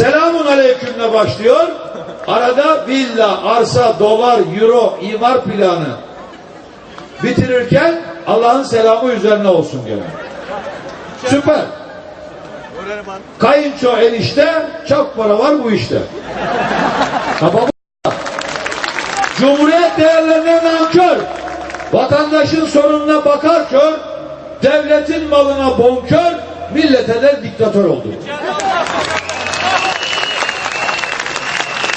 Selamun aleykümle başlıyor. Arada villa, arsa, dolar, euro, imar planı. Bitirirken Allah'ın selamı üzerine olsun gene. Süper. Kayınço enişte çok para var bu işte. Cumhuriyet değerlerine nankör. Vatandaşın sorununa bakar kör. Devletin malına bonkör. Millete de diktatör oldu.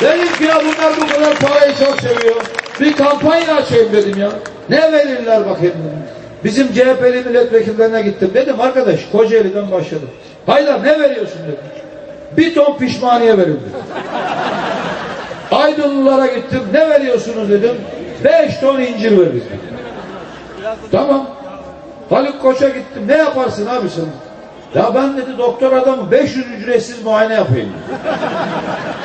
Dedim ki ya bunlar bu kadar parayı çok seviyor. Bir kampanya açayım dedim ya. Ne verirler bakayım dedim. Bizim CHP'li milletvekillerine gittim. Dedim arkadaş Kocaeli'den başladım. Haydar ne veriyorsun dedim. Bir ton pişmaniye verildi. Aydınlılara gittim. Ne veriyorsunuz dedim. Beş ton incir verildi. Tamam. Haluk Koç'a gittim. Ne yaparsın abi sen? Ya ben dedi doktor adamı 500 ücretsiz muayene yapayım.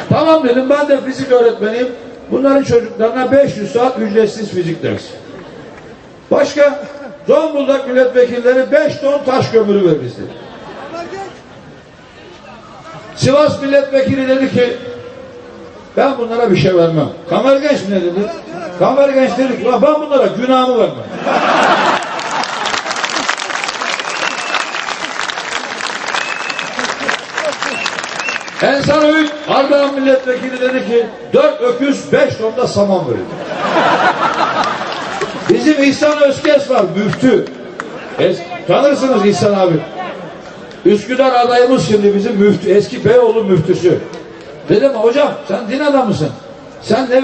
tamam dedim ben de fizik öğretmeniyim. Bunların çocuklarına 500 saat ücretsiz fizik dersi. Başka Zonguldak milletvekilleri 5 ton taş kömürü dedi. Sivas milletvekili dedi ki ben bunlara bir şey vermem. Kamer Genç ne dedi? Kamer Genç dedi ki "Ya ben bunlara günahımı vermem. Ensar Öğüt Ardahan milletvekili dedi ki dört öküz beş tonda saman verir. Bizim İhsan Özkes var müftü. Es tanırsınız İhsan abi. Üsküdar adayımız şimdi bizim müftü, eski Beyoğlu müftüsü. Dedim hocam sen din adamısın. Sen ne